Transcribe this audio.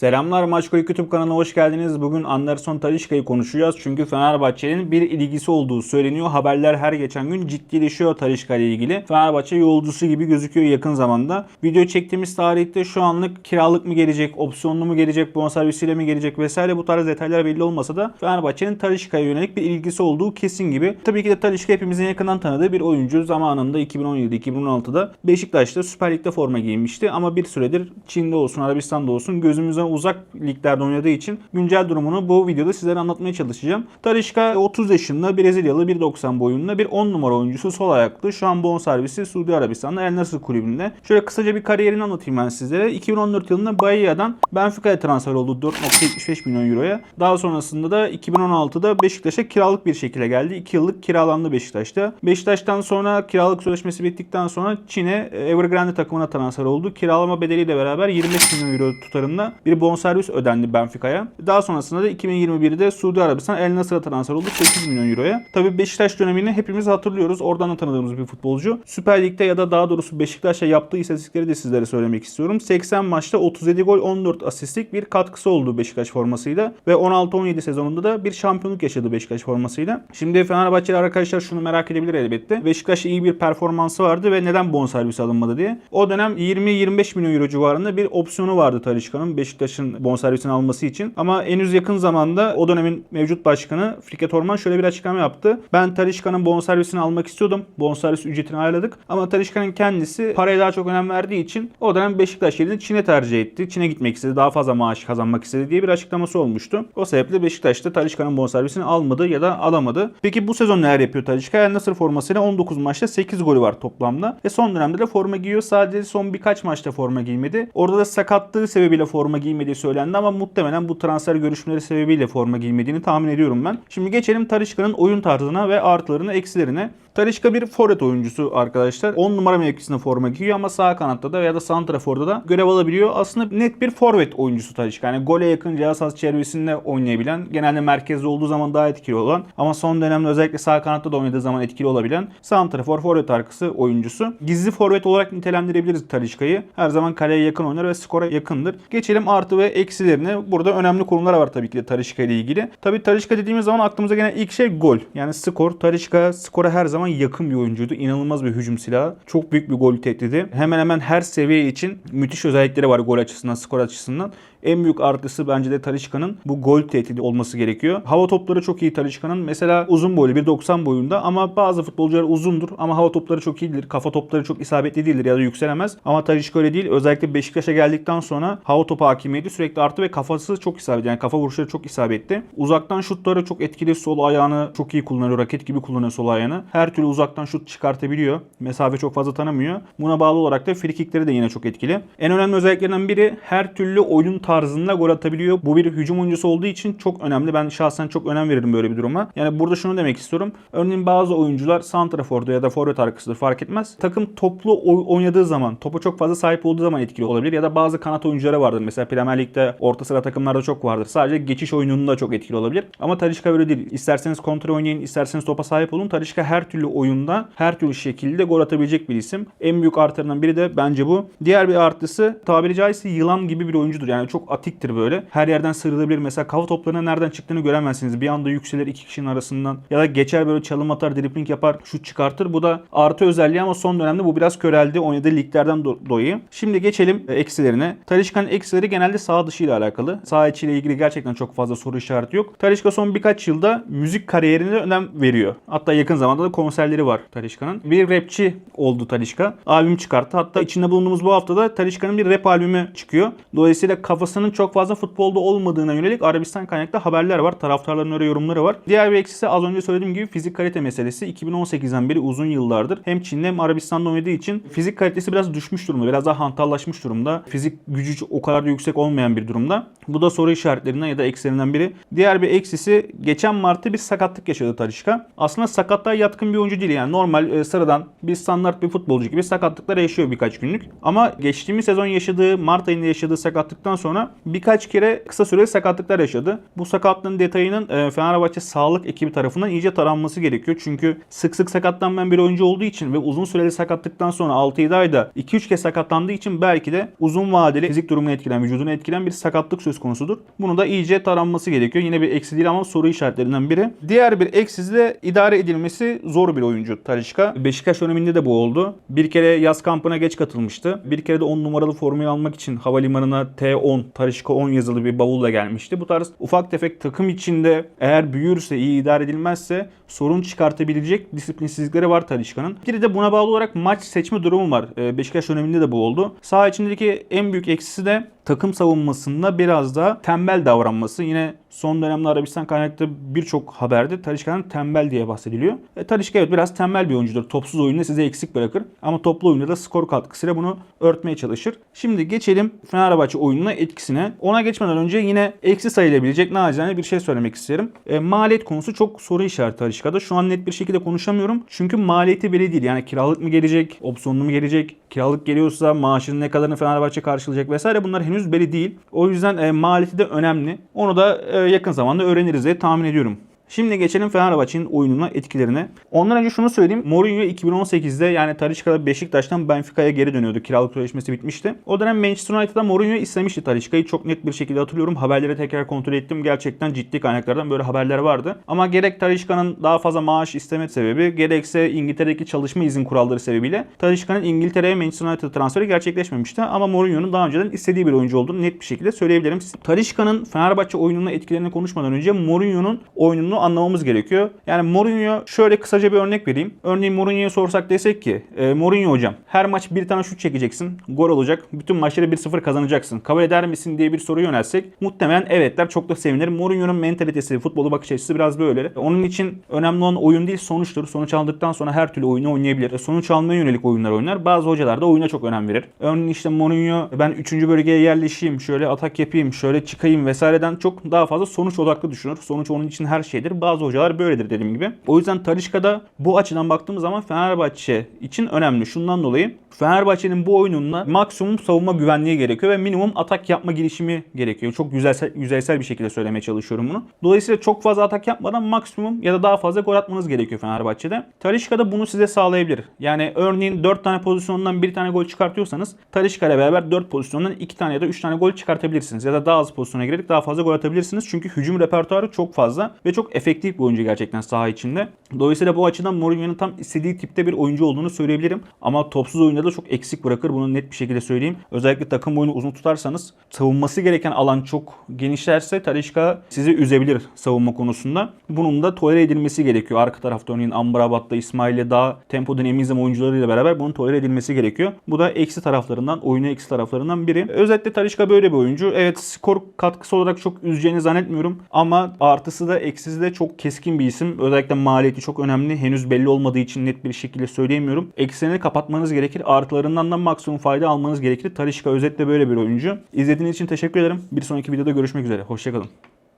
Selamlar Maçko YouTube kanalına hoş geldiniz. Bugün Anderson Talisca'yı konuşacağız. Çünkü Fenerbahçe'nin bir ilgisi olduğu söyleniyor. Haberler her geçen gün ciddileşiyor Talisca ile ilgili. Fenerbahçe yolcusu gibi gözüküyor yakın zamanda. Video çektiğimiz tarihte şu anlık kiralık mı gelecek, opsiyonlu mu gelecek, bonservisiyle mi gelecek vesaire bu tarz detaylar belli olmasa da Fenerbahçe'nin Talisca'ya yönelik bir ilgisi olduğu kesin gibi. Tabii ki de Talisca hepimizin yakından tanıdığı bir oyuncu. Zamanında 2017-2016'da Beşiktaş'ta Süper Lig'de forma giymişti ama bir süredir Çin'de olsun, Arabistan'da olsun gözümüzden uzak liglerde oynadığı için güncel durumunu bu videoda sizlere anlatmaya çalışacağım. Talişka 30 yaşında Brezilyalı 1.90 boyunda bir 10 numara oyuncusu sol ayaklı. Şu an bonservisi Suudi Arabistan'da El Nasr kulübünde. Şöyle kısaca bir kariyerini anlatayım ben sizlere. 2014 yılında Bahia'dan Benfica'ya transfer oldu 4.75 milyon euroya. Daha sonrasında da 2016'da Beşiktaş'a kiralık bir şekilde geldi. 2 yıllık kiralandı Beşiktaş'ta. Beşiktaş'tan sonra kiralık sözleşmesi bittikten sonra Çin'e e, Evergrande takımına transfer oldu. Kiralama bedeliyle beraber 25 milyon euro tutarında bir bonservis ödendi Benfica'ya. Daha sonrasında da 2021'de Suudi Arabistan El Nasr'a transfer oldu 8 milyon euroya. Tabii Beşiktaş dönemini hepimiz hatırlıyoruz. Oradan da tanıdığımız bir futbolcu. Süper Lig'de ya da daha doğrusu Beşiktaş'ta yaptığı istatistikleri de sizlere söylemek istiyorum. 80 maçta 37 gol 14 asistlik bir katkısı oldu Beşiktaş formasıyla ve 16-17 sezonunda da bir şampiyonluk yaşadı Beşiktaş formasıyla. Şimdi Fenerbahçeli arkadaşlar şunu merak edebilir elbette. Beşiktaş'ta iyi bir performansı vardı ve neden bonservis alınmadı diye. O dönem 20-25 milyon euro civarında bir opsiyonu vardı Talişka'nın Beşiktaş'ın bonservisini alması için. Ama henüz yakın zamanda o dönemin mevcut başkanı Fikret Orman şöyle bir açıklama yaptı. Ben Talişka'nın bonservisini almak istiyordum. Bonservis ücretini ayarladık. Ama Talişka'nın kendisi paraya daha çok önem verdiği için o dönem Beşiktaş yerine Çin'e tercih etti. Çin'e gitmek istedi. Daha fazla maaş kazanmak istedi diye bir açıklaması olmuştu. O sebeple Beşiktaş'ta Talişka'nın bonservisini almadı ya da alamadı. Peki bu sezon neler yapıyor Talişka? El Nasır formasıyla 19 maçta 8 golü var toplamda. Ve son dönemde de forma giyiyor. Sadece son birkaç maçta forma giymedi. Orada da sakatlığı sebebiyle forma giymediği söylendi ama muhtemelen bu transfer görüşmeleri sebebiyle forma giymediğini tahmin ediyorum ben. Şimdi geçelim Talişka'nın oyun tarzına ve artılarına, eksilerine. Talişka bir forvet oyuncusu arkadaşlar. 10 numara mevkisinde forma giyiyor ama sağ kanatta da ya da santraforda da görev alabiliyor. Aslında net bir forvet oyuncusu Talişka. Yani gole yakın cihaz sahası çevresinde oynayabilen, genelde merkezde olduğu zaman daha etkili olan ama son dönemde özellikle sağ kanatta da oynadığı zaman etkili olabilen santrafor forvet arkası oyuncusu. Gizli forvet olarak nitelendirebiliriz Talişka'yı. Her zaman kaleye yakın oynar ve skora yakındır. Geçelim artı ve eksilerine. Burada önemli konular var tabii ki de Talişka ile ilgili. Tabii Talişka dediğimiz zaman aklımıza gelen ilk şey gol. Yani skor. Talişka skora her zaman yakın bir oyuncuydu. İnanılmaz bir hücum silahı. Çok büyük bir gol tehdidi. Hemen hemen her seviye için müthiş özellikleri var gol açısından, skor açısından. En büyük artısı bence de Talişka'nın bu gol tehdidi olması gerekiyor. Hava topları çok iyi Talişka'nın. Mesela uzun boylu 1.90 boyunda ama bazı futbolcular uzundur ama hava topları çok iyidir. Kafa topları çok isabetli değildir ya da yükselemez. Ama Talişka öyle değil. Özellikle Beşiktaş'a geldikten sonra hava topu hakimiyeti sürekli arttı ve kafası çok isabetli. Yani kafa vuruşları çok isabetli. Uzaktan şutları çok etkili. Sol ayağını çok iyi kullanıyor. Raket gibi kullanıyor sol ayağını. Her türlü uzaktan şut çıkartabiliyor. Mesafe çok fazla tanımıyor. Buna bağlı olarak da frikikleri de yine çok etkili. En önemli özelliklerinden biri her türlü oyun tarzında gol atabiliyor. Bu bir hücum oyuncusu olduğu için çok önemli. Ben şahsen çok önem veririm böyle bir duruma. Yani burada şunu demek istiyorum. Örneğin bazı oyuncular santraforda ya da forvet arkasıdır fark etmez. Takım toplu oy- oynadığı zaman, topa çok fazla sahip olduğu zaman etkili olabilir. Ya da bazı kanat oyuncuları vardır. Mesela Premier Lig'de orta sıra takımlarda çok vardır. Sadece geçiş oyununda çok etkili olabilir. Ama Talişka öyle değil. İsterseniz kontrol oynayın, isterseniz topa sahip olun. Talişka her türlü oyunda, her türlü şekilde gol atabilecek bir isim. En büyük artılarından biri de bence bu. Diğer bir artısı tabiri caizse yılan gibi bir oyuncudur. Yani çok atiktir böyle. Her yerden sıyrılabilir. Mesela kafa toplarına nereden çıktığını göremezsiniz. Bir anda yükselir iki kişinin arasından. Ya da geçer böyle çalım atar, dribling yapar, şut çıkartır. Bu da artı özelliği ama son dönemde bu biraz köreldi. Oynadığı liglerden do- dolayı. Şimdi geçelim e, eksilerine. Talişka'nın eksileri genelde sağ dışı ile alakalı. Sağ içi ile ilgili gerçekten çok fazla soru işareti yok. Talişka son birkaç yılda müzik kariyerine önem veriyor. Hatta yakın zamanda da konserleri var Talişka'nın. Bir rapçi oldu Talişka. Albüm çıkarttı. Hatta içinde bulunduğumuz bu haftada Talişka'nın bir rap albümü çıkıyor. Dolayısıyla kafasının çok fazla futbolda olmadığına yönelik Arabistan kaynaklı haberler var. Taraftarların öyle yorumları var. Diğer bir eksisi az önce söylediğim gibi fizik kalite meselesi. 2018'den beri uzun yıllardır hem Çin'de hem Arabistan'da oynadığı için fizik kalitesi biraz düşmüş durumda. Biraz daha hantallaşmış durumda. Fizik gücü o kadar da yüksek olmayan bir durumda. Bu da soru işaretlerinden ya da eksilerinden biri. Diğer bir eksisi geçen Mart'ta bir sakatlık yaşadı Talişka. Aslında sakatlığa yatkın bir oyuncu değil. Yani normal e, sıradan bir standart bir futbolcu gibi sakatlıklar yaşıyor birkaç günlük. Ama geçtiğimiz sezon yaşadığı Mart ayında yaşadığı sakatlıktan sonra sonra birkaç kere kısa süreli sakatlıklar yaşadı. Bu sakatlığın detayının e, Fenerbahçe sağlık ekibi tarafından iyice taranması gerekiyor. Çünkü sık sık sakatlanmayan bir oyuncu olduğu için ve uzun süreli sakatlıktan sonra 6-7 ayda 2-3 kez sakatlandığı için belki de uzun vadeli fizik durumunu etkilen, vücudunu etkilen bir sakatlık söz konusudur. Bunu da iyice taranması gerekiyor. Yine bir eksi değil ama soru işaretlerinden biri. Diğer bir eksisi de idare edilmesi zor bir oyuncu Talişka. Beşiktaş döneminde de bu oldu. Bir kere yaz kampına geç katılmıştı. Bir kere de 10 numaralı formayı almak için havalimanına T10, Talişka 10 yazılı bir bavulla gelmişti. Bu tarz ufak tefek takım içinde eğer büyürse, iyi idare edilmezse sorun çıkartabilecek disiplinsizlikleri var Talişka'nın. Bir de buna bağlı olarak maç seçme durumu var. Ee, Beşiktaş döneminde de bu oldu. Saha içindeki en büyük eksisi de takım savunmasında biraz daha tembel davranması. Yine son dönemde Arabistan kaynaklı birçok haberde Talişka'nın tembel diye bahsediliyor. E, Talişka evet biraz tembel bir oyuncudur. Topsuz oyunda size eksik bırakır. Ama toplu oyunda da skor katkısıyla bunu örtmeye çalışır. Şimdi geçelim Fenerbahçe oyununa etkisine. Ona geçmeden önce yine eksi sayılabilecek nacizane bir şey söylemek isterim. E, maliyet konusu çok soru işareti Talişka'da. Şu an net bir şekilde konuşamıyorum. Çünkü maliyeti belli değil. Yani kiralık mı gelecek, opsiyonlu mu gelecek, kiralık geliyorsa maaşının ne kadarını Fenerbahçe karşılayacak vesaire bunlar henüz belli değil. O yüzden e, maliyeti de önemli. Onu da e, yakın zamanda öğreniriz diye tahmin ediyorum. Şimdi geçelim Fenerbahçe'nin oyununa etkilerine. Ondan önce şunu söyleyeyim. Mourinho 2018'de yani Talisca'da Beşiktaş'tan Benfica'ya geri dönüyordu. Kiralık sözleşmesi bitmişti. O dönem Manchester United'da Mourinho istemişti Talisca'yı. Çok net bir şekilde hatırlıyorum. Haberleri tekrar kontrol ettim. Gerçekten ciddi kaynaklardan böyle haberler vardı. Ama gerek Talisca'nın daha fazla maaş isteme sebebi gerekse İngiltere'deki çalışma izin kuralları sebebiyle Talisca'nın İngiltere'ye Manchester United transferi gerçekleşmemişti. Ama Mourinho'nun daha önceden istediği bir oyuncu olduğunu net bir şekilde söyleyebilirim. Talisca'nın Fenerbahçe oyununa etkilerini konuşmadan önce Mourinho'nun oyununu anlamamız gerekiyor. Yani Mourinho şöyle kısaca bir örnek vereyim. Örneğin Mourinho'ya sorsak desek ki e, Mourinho hocam her maç bir tane şut çekeceksin. Gol olacak. Bütün maçları 1-0 kazanacaksın. Kabul eder misin diye bir soru yönelsek muhtemelen evetler çok da sevinir. Mourinho'nun mentalitesi, futbolu bakış açısı biraz böyle. Onun için önemli olan oyun değil sonuçtur. Sonuç aldıktan sonra her türlü oyunu oynayabilir. E, Sonuç almaya yönelik oyunlar oynar. Bazı hocalar da oyuna çok önem verir. Örneğin işte Mourinho ben 3. bölgeye yerleşeyim, şöyle atak yapayım, şöyle çıkayım vesaireden çok daha fazla sonuç odaklı düşünür. Sonuç onun için her şeydir. Bazı hocalar böyledir dediğim gibi. O yüzden Talişka'da bu açıdan baktığımız zaman Fenerbahçe için önemli. Şundan dolayı Fenerbahçe'nin bu oyununda maksimum savunma güvenliği gerekiyor ve minimum atak yapma girişimi gerekiyor. Çok yüzeysel, yüzeysel bir şekilde söylemeye çalışıyorum bunu. Dolayısıyla çok fazla atak yapmadan maksimum ya da daha fazla gol atmanız gerekiyor Fenerbahçe'de. Talişka da bunu size sağlayabilir. Yani örneğin 4 tane pozisyondan 1 tane gol çıkartıyorsanız Talişka ile beraber 4 pozisyondan 2 tane ya da 3 tane gol çıkartabilirsiniz. Ya da daha az pozisyona girerek daha fazla gol atabilirsiniz. Çünkü hücum repertuarı çok fazla ve çok efektif bir oyuncu gerçekten saha içinde. Dolayısıyla bu açıdan Mourinho'nun tam istediği tipte bir oyuncu olduğunu söyleyebilirim. Ama topsuz oyunda da çok eksik bırakır. Bunu net bir şekilde söyleyeyim. Özellikle takım oyunu uzun tutarsanız savunması gereken alan çok genişlerse Talişka sizi üzebilir savunma konusunda. Bunun da tolere edilmesi gerekiyor. Arka tarafta örneğin Amrabat'ta İsmail'le daha tempo dinamizm oyuncularıyla beraber bunun tolere edilmesi gerekiyor. Bu da eksi taraflarından, oyuna eksi taraflarından biri. Özetle Talişka böyle bir oyuncu. Evet skor katkısı olarak çok üzeceğini zannetmiyorum. Ama artısı da eksisi de çok keskin bir isim. Özellikle maliyeti çok önemli. Henüz belli olmadığı için net bir şekilde söyleyemiyorum. Eksilerini kapatmanız gerekir. Artılarından da maksimum fayda almanız gerekir. Talişka özetle böyle bir oyuncu. İzlediğiniz için teşekkür ederim. Bir sonraki videoda görüşmek üzere. Hoşçakalın.